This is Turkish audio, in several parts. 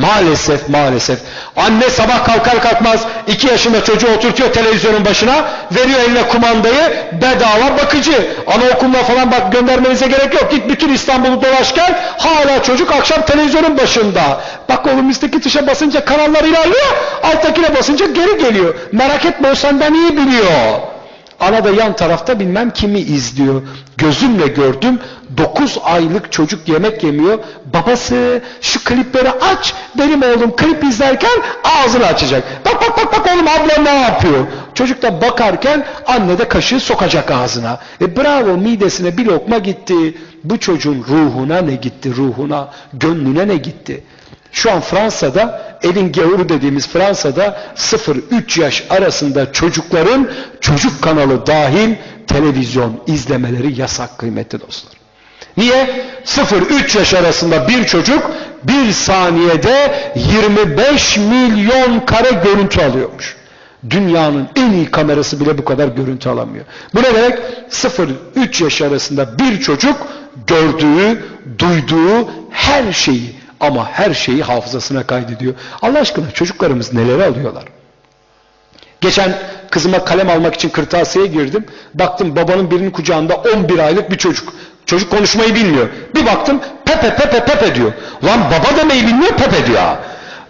Maalesef maalesef. Anne sabah kalkar kalkmaz iki yaşında çocuğu oturtuyor televizyonun başına veriyor eline kumandayı bedava bakıcı. Anaokuluna falan bak göndermenize gerek yok. Git bütün İstanbul'u dolaş gel. Hala çocuk akşam televizyonun başında. Bak oğlum üstteki tuşa basınca kanallar ilerliyor. Alttakine basınca geri geliyor. Merak etme o senden iyi biliyor. Ana da yan tarafta bilmem kimi izliyor. Gözümle gördüm 9 aylık çocuk yemek yemiyor. Babası şu klipleri aç benim oğlum klip izlerken ağzını açacak. Bak bak bak bak oğlum abla ne yapıyor? Çocuk da bakarken anne de kaşığı sokacak ağzına. E bravo midesine bir lokma gitti. Bu çocuğun ruhuna ne gitti ruhuna gönlüne ne gitti? Şu an Fransa'da elin gavuru dediğimiz Fransa'da 0-3 yaş arasında çocukların çocuk kanalı dahil televizyon izlemeleri yasak kıymetli dostlar. Niye? 0-3 yaş arasında bir çocuk bir saniyede 25 milyon kare görüntü alıyormuş. Dünyanın en iyi kamerası bile bu kadar görüntü alamıyor. Bu ne demek? 0-3 yaş arasında bir çocuk gördüğü, duyduğu her şeyi ama her şeyi hafızasına kaydediyor. Allah aşkına çocuklarımız neleri alıyorlar? Geçen kızıma kalem almak için kırtasiyeye girdim. Baktım babanın birinin kucağında 11 aylık bir çocuk. Çocuk konuşmayı bilmiyor. Bir baktım Pepe Pepe Pepe diyor. Lan baba demeyi bilmiyor Pepe diyor.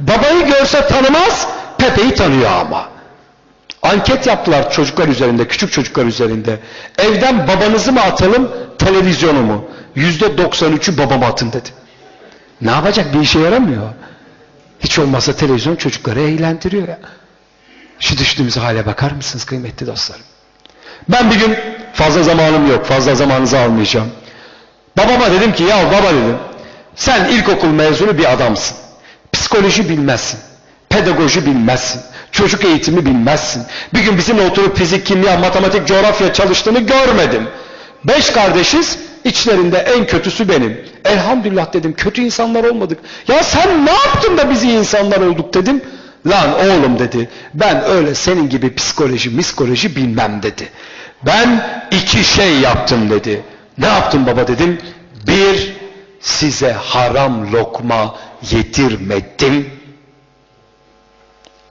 Babayı görse tanımaz Pepe'yi tanıyor ama. Anket yaptılar çocuklar üzerinde, küçük çocuklar üzerinde. Evden babanızı mı atalım, televizyonu mu? Yüzde 93'ü babama atın dedi. Ne yapacak? Bir işe yaramıyor. Hiç olmazsa televizyon çocukları eğlendiriyor ya. Şu düştüğümüz hale bakar mısınız kıymetli dostlarım? Ben bir gün fazla zamanım yok, fazla zamanınızı almayacağım. Babama dedim ki ya baba dedim, sen ilkokul mezunu bir adamsın. Psikoloji bilmezsin, pedagoji bilmezsin, çocuk eğitimi bilmezsin. Bir gün bizimle oturup fizik, kimya, matematik, coğrafya çalıştığını görmedim. Beş kardeşiz, içlerinde en kötüsü benim. Elhamdülillah dedim, kötü insanlar olmadık. Ya sen ne yaptın da bizi insanlar olduk dedim. Lan oğlum dedi, ben öyle senin gibi psikoloji, miskoloji bilmem dedi. Ben iki şey yaptım dedi. Ne yaptım baba dedim. Bir, size haram lokma yedirmedim.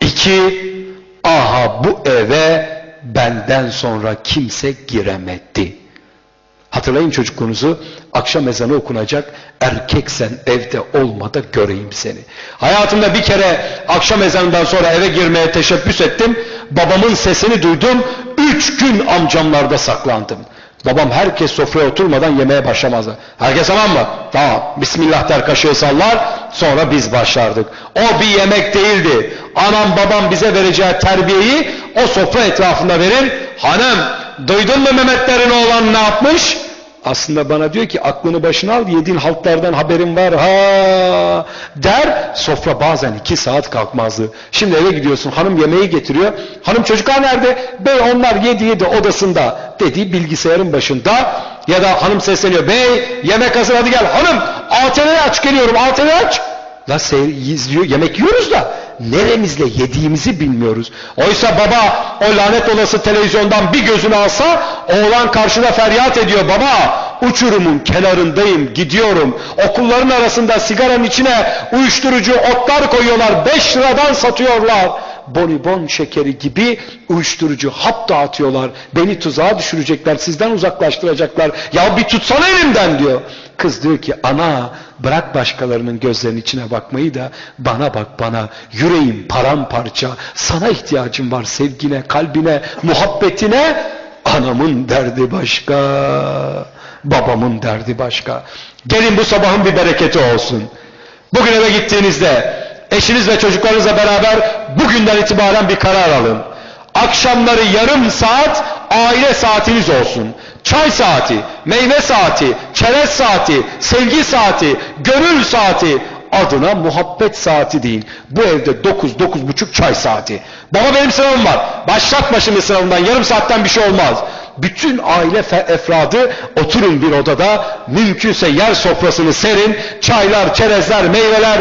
İki, aha bu eve benden sonra kimse giremedi. Hatırlayın çocukluğunuzu akşam ezanı okunacak erkeksen evde olma da göreyim seni. Hayatımda bir kere akşam ezanından sonra eve girmeye teşebbüs ettim. Babamın sesini duydum. Üç gün amcamlarda saklandım. Babam herkes sofraya oturmadan yemeğe başlamazdı. Herkes tamam mı? Tamam. Bismillah der kaşığı sallar. Sonra biz başlardık. O bir yemek değildi. Anam babam bize vereceği terbiyeyi o sofra etrafında verir. Hanım duydun mu Mehmetlerin oğlan ne yapmış? Aslında bana diyor ki aklını başına al yediğin haltlardan haberin var ha der sofra bazen iki saat kalkmazdı. Şimdi eve gidiyorsun hanım yemeği getiriyor. Hanım çocuklar nerede? Bey onlar yedi yedi odasında dediği bilgisayarın başında ya da hanım sesleniyor. Bey yemek hazır hadi gel. Hanım ATV'yi aç geliyorum ATV'yi aç. La izliyor, yemek yiyoruz da neremizle yediğimizi bilmiyoruz. Oysa baba o lanet olası televizyondan bir gözünü alsa oğlan karşıda feryat ediyor. Baba uçurumun kenarındayım gidiyorum. Okulların arasında sigaranın içine uyuşturucu otlar koyuyorlar. 5 liradan satıyorlar. Bonibon şekeri gibi uyuşturucu hap dağıtıyorlar. Beni tuzağa düşürecekler, sizden uzaklaştıracaklar. Ya bir tutsana elimden diyor. Kız diyor ki ana bırak başkalarının gözlerinin içine bakmayı da bana bak bana yüreğim paramparça sana ihtiyacım var sevgine kalbine muhabbetine anamın derdi başka babamın derdi başka gelin bu sabahın bir bereketi olsun bugün eve gittiğinizde eşiniz ve çocuklarınızla beraber bugünden itibaren bir karar alın akşamları yarım saat aile saatiniz olsun çay saati, meyve saati, çerez saati, sevgi saati, gönül saati adına muhabbet saati değil. Bu evde 9 dokuz buçuk çay saati. Baba benim sınavım var. Başlatma şimdi sınavından yarım saatten bir şey olmaz. Bütün aile efradı oturun bir odada mümkünse yer sofrasını serin çaylar, çerezler, meyveler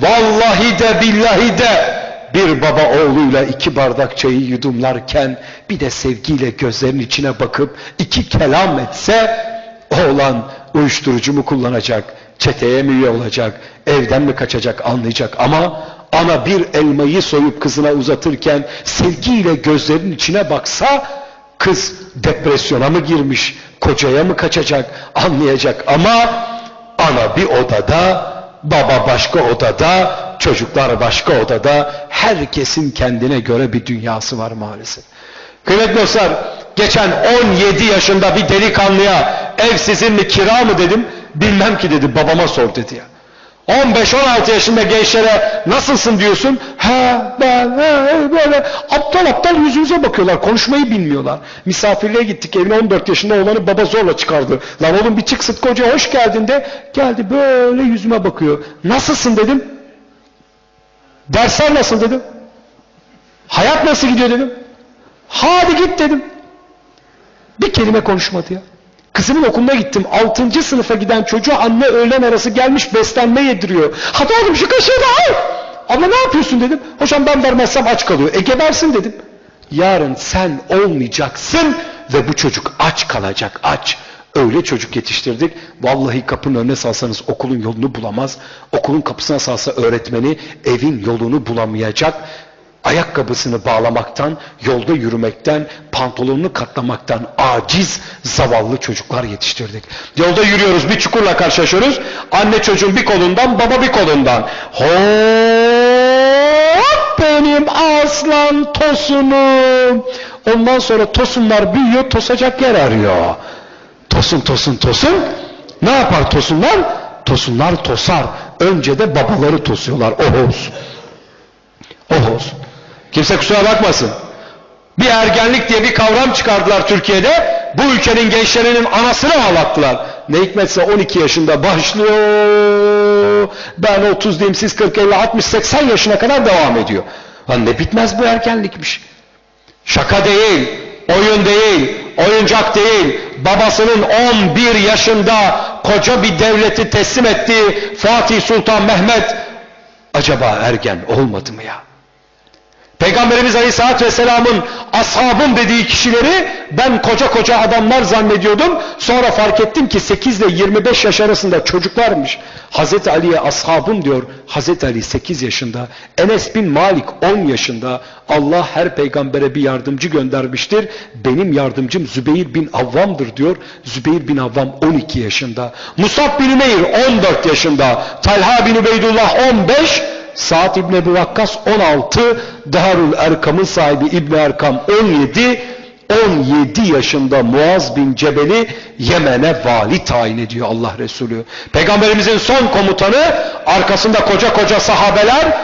vallahi de billahi de. Bir baba oğluyla iki bardak çayı yudumlarken bir de sevgiyle gözlerinin içine bakıp iki kelam etse oğlan uyuşturucu mu kullanacak, çeteye mi üye olacak, evden mi kaçacak anlayacak. Ama ana bir elmayı soyup kızına uzatırken sevgiyle gözlerinin içine baksa kız depresyona mı girmiş, kocaya mı kaçacak anlayacak. Ama ana bir odada, baba başka odada, çocuklar başka odada, herkesin kendine göre bir dünyası var maalesef. Kıymetli dostlar, geçen 17 yaşında bir delikanlıya ev sizin mi kira mı dedim, bilmem ki dedi, babama sor dedi ya. 15-16 yaşında gençlere nasılsın diyorsun? Ha ben he, böyle aptal aptal yüzümüze bakıyorlar. Konuşmayı bilmiyorlar. Misafirliğe gittik evine 14 yaşında olanı baba zorla çıkardı. Lan oğlum bir çık Sıtkı Hoca hoş geldin de geldi böyle yüzüme bakıyor. Nasılsın dedim. Dersler nasıl dedim. Hayat nasıl gidiyor dedim. Hadi git dedim. Bir kelime konuşmadı ya. Kızımın okuluna gittim. 6. sınıfa giden çocuğa anne öğlen arası gelmiş beslenme yediriyor. Hadi oğlum şu kaşığı da al. Abla ne yapıyorsun dedim. Hocam ben vermezsem aç kalıyor. E gebersin dedim. Yarın sen olmayacaksın ve bu çocuk aç kalacak aç. Öyle çocuk yetiştirdik. Vallahi kapının önüne salsanız okulun yolunu bulamaz. Okulun kapısına salsa öğretmeni evin yolunu bulamayacak ayakkabısını bağlamaktan, yolda yürümekten, pantolonunu katlamaktan aciz zavallı çocuklar yetiştirdik. Yolda yürüyoruz, bir çukurla karşılaşıyoruz. Anne çocuğun bir kolundan, baba bir kolundan. Hop benim aslan tosunum. Ondan sonra tosunlar büyüyor, tosacak yer arıyor. Tosun tosun tosun. Ne yapar tosunlar? Tosunlar tosar. Önce de babaları tosuyorlar. Oh olsun. Oh olsun. Kimse kusura bakmasın. Bir ergenlik diye bir kavram çıkardılar Türkiye'de. Bu ülkenin gençlerinin anasını ağlattılar. Ne hikmetse 12 yaşında başlıyor. Ben 30 diyeyim siz 40, 50, 60, 80 yaşına kadar devam ediyor. Lan ne bitmez bu ergenlikmiş. Şaka değil, oyun değil, oyuncak değil. Babasının 11 yaşında koca bir devleti teslim ettiği Fatih Sultan Mehmet acaba ergen olmadı mı ya? Peygamberimiz Aleyhisselatü Vesselam'ın ashabım dediği kişileri ben koca koca adamlar zannediyordum. Sonra fark ettim ki 8 ile 25 yaş arasında çocuklarmış. Hazreti Ali'ye ashabım diyor. Hazreti Ali 8 yaşında. Enes bin Malik 10 yaşında. Allah her peygambere bir yardımcı göndermiştir. Benim yardımcım Zübeyir bin Avvam'dır diyor. Zübeyir bin Avvam 12 yaşında. Musab bin Ümeyr 14 yaşında. Talha bin Ubeydullah 15 Sa'd İbni Ebu Vakkas 16, Darul Erkam'ın sahibi İbni Erkam 17, 17 yaşında Muaz bin Cebel'i Yemen'e vali tayin ediyor Allah Resulü. Peygamberimizin son komutanı arkasında koca koca sahabeler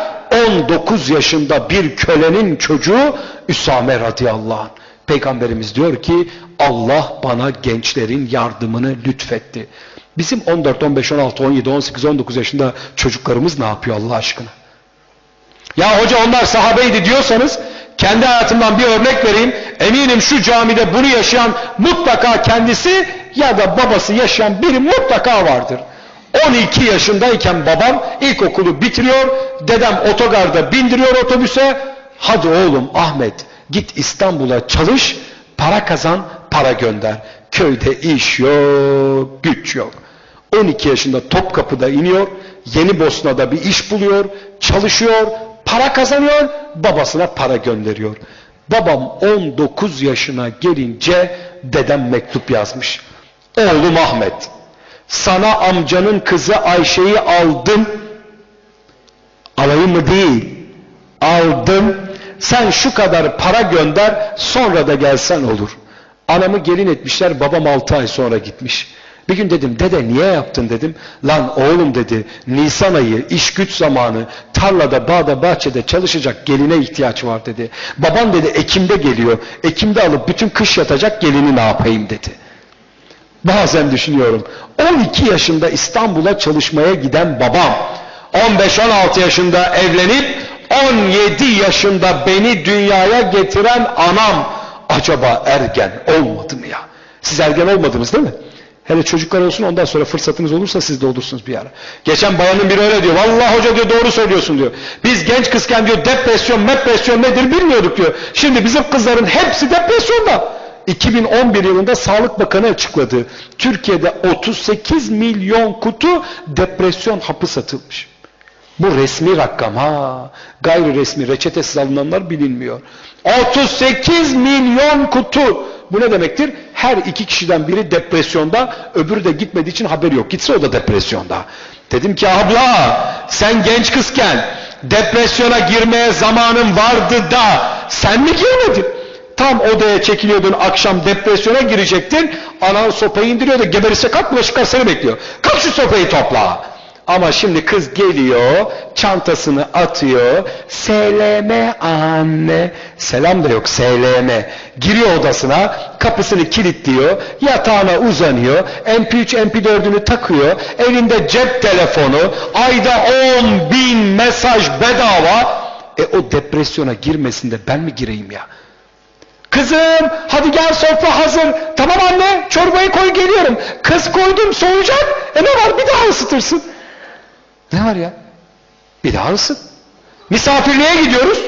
19 yaşında bir kölenin çocuğu Üsame radıyallahu anh. Peygamberimiz diyor ki Allah bana gençlerin yardımını lütfetti. Bizim 14, 15, 16, 17, 18, 19 yaşında çocuklarımız ne yapıyor Allah aşkına? Ya hoca onlar sahabeydi diyorsanız kendi hayatımdan bir örnek vereyim. Eminim şu camide bunu yaşayan mutlaka kendisi ya da babası yaşayan biri mutlaka vardır. 12 yaşındayken babam ilkokulu bitiriyor, dedem otogarda bindiriyor otobüse. Hadi oğlum Ahmet git İstanbul'a çalış, para kazan, para gönder. Köyde iş yok, güç yok. 12 yaşında Topkapı'da iniyor, Yeni Bosna'da bir iş buluyor, çalışıyor, para kazanıyor, babasına para gönderiyor. Babam 19 yaşına gelince dedem mektup yazmış. Oğlum Ahmet, sana amcanın kızı Ayşe'yi aldım. Alayım mı değil, aldım. Sen şu kadar para gönder, sonra da gelsen olur. Anamı gelin etmişler, babam 6 ay sonra gitmiş. Bir gün dedim dede niye yaptın dedim. Lan oğlum dedi Nisan ayı iş güç zamanı tarlada bağda bahçede çalışacak geline ihtiyaç var dedi. Baban dedi Ekim'de geliyor. Ekim'de alıp bütün kış yatacak gelini ne yapayım dedi. Bazen düşünüyorum 12 yaşında İstanbul'a çalışmaya giden babam 15-16 yaşında evlenip 17 yaşında beni dünyaya getiren anam acaba ergen olmadı mı ya? Siz ergen olmadınız değil mi? Hele çocuklar olsun ondan sonra fırsatınız olursa siz de olursunuz bir ara. Geçen bayanın biri öyle diyor. Vallahi hoca diyor doğru söylüyorsun diyor. Biz genç kızken diyor depresyon, depresyon nedir bilmiyorduk diyor. Şimdi bizim kızların hepsi depresyonda. 2011 yılında Sağlık Bakanı açıkladı. Türkiye'de 38 milyon kutu depresyon hapı satılmış. Bu resmi rakam ha. Gayri resmi reçetesiz alınanlar bilinmiyor. 38 milyon kutu. Bu ne demektir? Her iki kişiden biri depresyonda, öbürü de gitmediği için haberi yok. Gitse o da depresyonda. Dedim ki abla sen genç kızken depresyona girmeye zamanın vardı da sen mi girmedin? Tam odaya çekiliyordun akşam depresyona girecektin. Anan sopayı indiriyordu. Geberirse kalk bulaşıklar seni bekliyor. Kalk şu sopayı topla. Ama şimdi kız geliyor, çantasını atıyor, SLM anne, selam da yok SLM, giriyor odasına, kapısını kilitliyor, yatağına uzanıyor, MP3 MP4'ünü takıyor, elinde cep telefonu, ayda 10 bin mesaj bedava, e o depresyona girmesinde ben mi gireyim ya? Kızım hadi gel sofra hazır. Tamam anne çorbayı koy geliyorum. Kız koydum soğuyacak. E ne var bir daha ısıtırsın. Ne var ya? Bir daha ısıt. Misafirliğe gidiyoruz.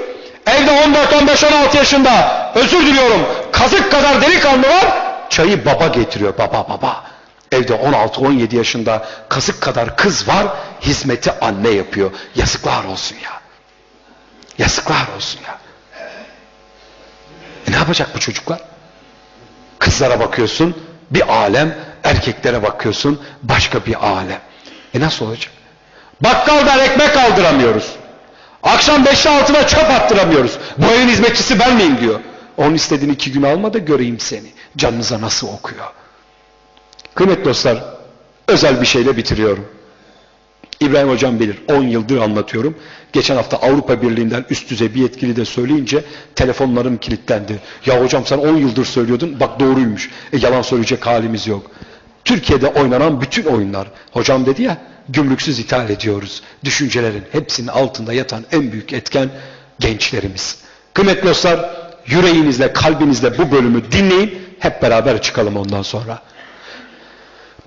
Evde 14, 15, 16 yaşında özür diliyorum kazık kadar delikanlı var. Çayı baba getiriyor baba baba. Evde 16, 17 yaşında kazık kadar kız var. Hizmeti anne yapıyor. Yazıklar olsun ya. Yazıklar olsun ya. E ne yapacak bu çocuklar? Kızlara bakıyorsun bir alem, erkeklere bakıyorsun başka bir alem. E nasıl olacak? Bakkaldan ekmek aldıramıyoruz. Akşam 5'te 6'da çöp attıramıyoruz. Bu evin hizmetçisi ben miyim diyor. Onun istediğini iki gün alma da göreyim seni. Canınıza nasıl okuyor. Kıymetli dostlar, özel bir şeyle bitiriyorum. İbrahim Hocam bilir. 10 yıldır anlatıyorum. Geçen hafta Avrupa Birliği'nden üst düzey bir yetkili de söyleyince telefonlarım kilitlendi. Ya hocam sen 10 yıldır söylüyordun. Bak doğruymuş. E, yalan söyleyecek halimiz yok. Türkiye'de oynanan bütün oyunlar. Hocam dedi ya gümrüksüz ithal ediyoruz. Düşüncelerin hepsinin altında yatan en büyük etken gençlerimiz. Kıymetli dostlar yüreğinizle kalbinizle bu bölümü dinleyin. Hep beraber çıkalım ondan sonra.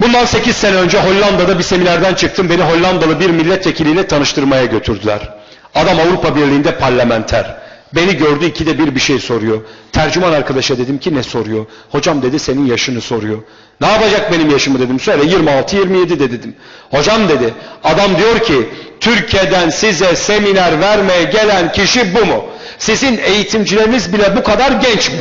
Bundan 8 sene önce Hollanda'da bir seminerden çıktım. Beni Hollandalı bir milletvekiliyle tanıştırmaya götürdüler. Adam Avrupa Birliği'nde parlamenter. Beni gördü ikide bir bir şey soruyor. Tercüman arkadaşa dedim ki ne soruyor? Hocam dedi senin yaşını soruyor. Ne yapacak benim yaşımı dedim. Söyle 26-27 de dedim. Hocam dedi adam diyor ki Türkiye'den size seminer vermeye gelen kişi bu mu? Sizin eğitimcileriniz bile bu kadar genç mi?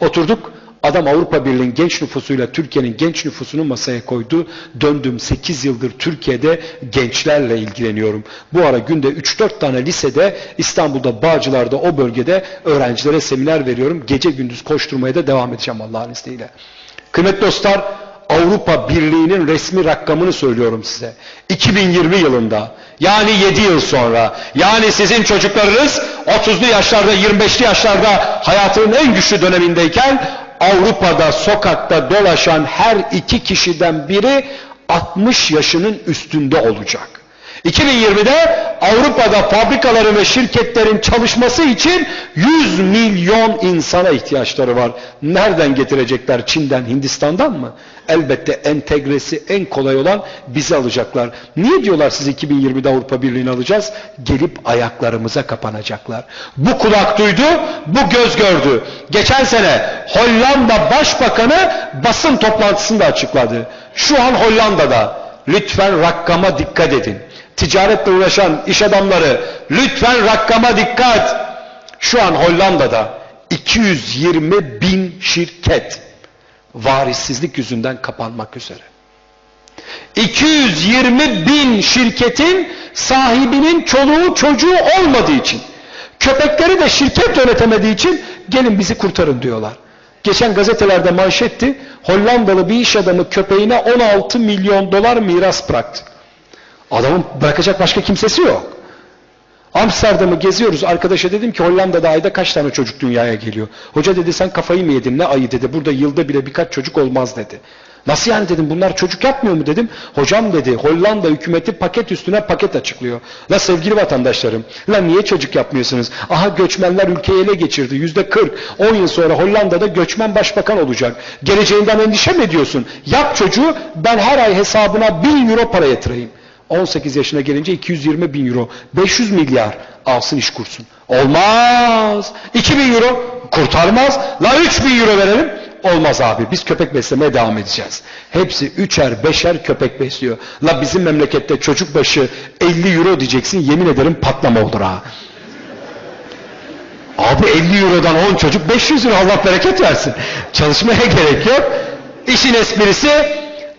Oturduk Adam Avrupa Birliği'nin genç nüfusuyla Türkiye'nin genç nüfusunu masaya koydu. Döndüm 8 yıldır Türkiye'de gençlerle ilgileniyorum. Bu ara günde 3-4 tane lisede İstanbul'da Bağcılar'da o bölgede öğrencilere seminer veriyorum. Gece gündüz koşturmaya da devam edeceğim Allah'ın izniyle. Kıymetli dostlar Avrupa Birliği'nin resmi rakamını söylüyorum size. 2020 yılında yani 7 yıl sonra yani sizin çocuklarınız 30'lu yaşlarda 25'li yaşlarda hayatının en güçlü dönemindeyken Avrupa'da sokakta dolaşan her iki kişiden biri 60 yaşının üstünde olacak. 2020'de Avrupa'da fabrikaların ve şirketlerin çalışması için 100 milyon insana ihtiyaçları var. Nereden getirecekler? Çin'den, Hindistan'dan mı? Elbette entegresi en kolay olan bizi alacaklar. Niye diyorlar siz 2020'de Avrupa Birliği'ni alacağız? Gelip ayaklarımıza kapanacaklar. Bu kulak duydu, bu göz gördü. Geçen sene Hollanda Başbakanı basın toplantısında açıkladı. Şu an Hollanda'da lütfen rakama dikkat edin ticaretle uğraşan iş adamları lütfen rakama dikkat. Şu an Hollanda'da 220 bin şirket varissizlik yüzünden kapanmak üzere. 220 bin şirketin sahibinin çoluğu çocuğu olmadığı için köpekleri de şirket yönetemediği için gelin bizi kurtarın diyorlar. Geçen gazetelerde manşetti Hollandalı bir iş adamı köpeğine 16 milyon dolar miras bıraktı. Adamın bırakacak başka kimsesi yok. Amsterdam'ı geziyoruz. Arkadaşa dedim ki Hollanda'da ayda kaç tane çocuk dünyaya geliyor? Hoca dedi sen kafayı mı yedin? Ne ayı dedi. Burada yılda bile birkaç çocuk olmaz dedi. Nasıl yani dedim bunlar çocuk yapmıyor mu dedim. Hocam dedi Hollanda hükümeti paket üstüne paket açıklıyor. La sevgili vatandaşlarım la niye çocuk yapmıyorsunuz? Aha göçmenler ülkeyi ele geçirdi yüzde 40. 10 yıl sonra Hollanda'da göçmen başbakan olacak. Geleceğinden endişe mi ediyorsun? Yap çocuğu ben her ay hesabına 1000 euro para yatırayım. 18 yaşına gelince 220 bin euro, 500 milyar alsın iş kursun. Olmaz. 2000 euro kurtarmaz. La 3000 euro verelim. Olmaz abi biz köpek beslemeye devam edeceğiz. Hepsi üçer beşer köpek besliyor. La bizim memlekette çocuk başı 50 euro diyeceksin yemin ederim patlama olur ha. Abi 50 eurodan 10 çocuk 500 euro Allah bereket versin. Çalışmaya gerek yok. İşin esprisi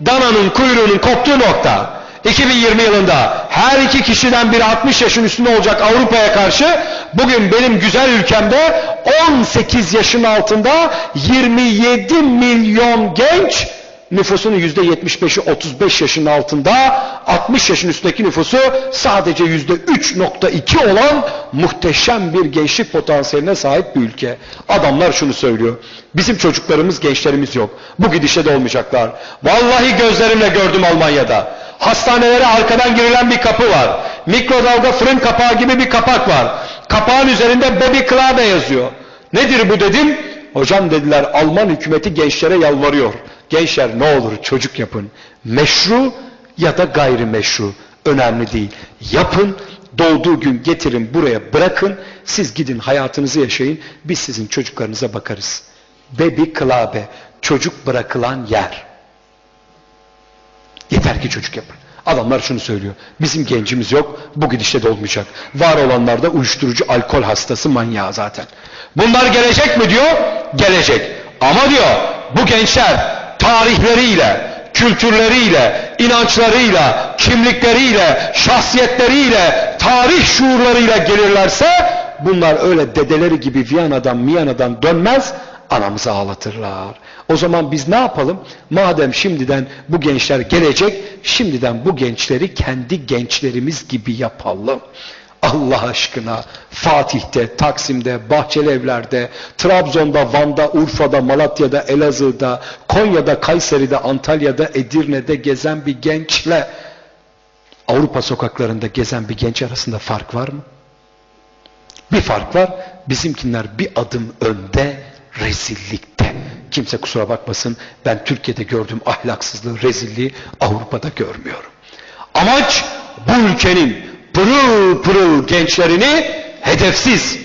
dananın kuyruğunun koptuğu nokta. 2020 yılında her iki kişiden biri 60 yaşın üstünde olacak Avrupa'ya karşı bugün benim güzel ülkemde 18 yaşın altında 27 milyon genç nüfusunun %75'i 35 yaşın altında 60 yaşın üstündeki nüfusu sadece %3.2 olan muhteşem bir gençlik potansiyeline sahip bir ülke. Adamlar şunu söylüyor. Bizim çocuklarımız, gençlerimiz yok. Bu gidişle de olmayacaklar. Vallahi gözlerimle gördüm Almanya'da. Hastanelere arkadan girilen bir kapı var. Mikrodalga fırın kapağı gibi bir kapak var. Kapağın üzerinde Baby Klabe yazıyor. Nedir bu dedim. Hocam dediler Alman hükümeti gençlere yalvarıyor. Gençler ne olur çocuk yapın. Meşru ya da gayrimeşru. Önemli değil. Yapın, doğduğu gün getirin buraya bırakın. Siz gidin hayatınızı yaşayın. Biz sizin çocuklarınıza bakarız. Baby Klabe. Çocuk bırakılan yer. Yeter ki çocuk yapın. Adamlar şunu söylüyor. Bizim gencimiz yok. Bu gidişte de olmayacak. Var olanlar da uyuşturucu alkol hastası manyağı zaten. Bunlar gelecek mi diyor? Gelecek. Ama diyor bu gençler tarihleriyle, kültürleriyle, inançlarıyla, kimlikleriyle, şahsiyetleriyle, tarih şuurlarıyla gelirlerse bunlar öyle dedeleri gibi Viyana'dan Miyana'dan dönmez anamızı ağlatırlar. O zaman biz ne yapalım? Madem şimdiden bu gençler gelecek, şimdiden bu gençleri kendi gençlerimiz gibi yapalım. Allah aşkına Fatih'te, Taksim'de, Bahçelievler'de, Trabzon'da, Van'da, Urfa'da, Malatya'da, Elazığ'da, Konya'da, Kayseri'de, Antalya'da, Edirne'de gezen bir gençle Avrupa sokaklarında gezen bir genç arasında fark var mı? Bir fark var. Bizimkinler bir adım önde, rezillikte. Kimse kusura bakmasın ben Türkiye'de gördüğüm ahlaksızlığı, rezilliği Avrupa'da görmüyorum. Amaç bu ülkenin pırıl pırıl gençlerini hedefsiz,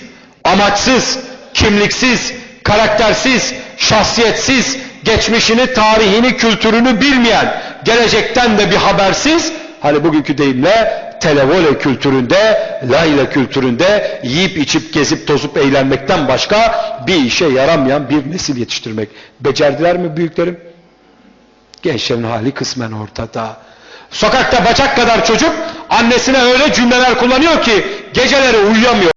amaçsız, kimliksiz, karaktersiz, şahsiyetsiz, geçmişini, tarihini, kültürünü bilmeyen, gelecekten de bir habersiz, hani bugünkü deyimle televole kültüründe, layla kültüründe yiyip içip gezip tozup eğlenmekten başka bir işe yaramayan bir nesil yetiştirmek. Becerdiler mi büyüklerim? Gençlerin hali kısmen ortada. Sokakta bacak kadar çocuk annesine öyle cümleler kullanıyor ki geceleri uyuyamıyor.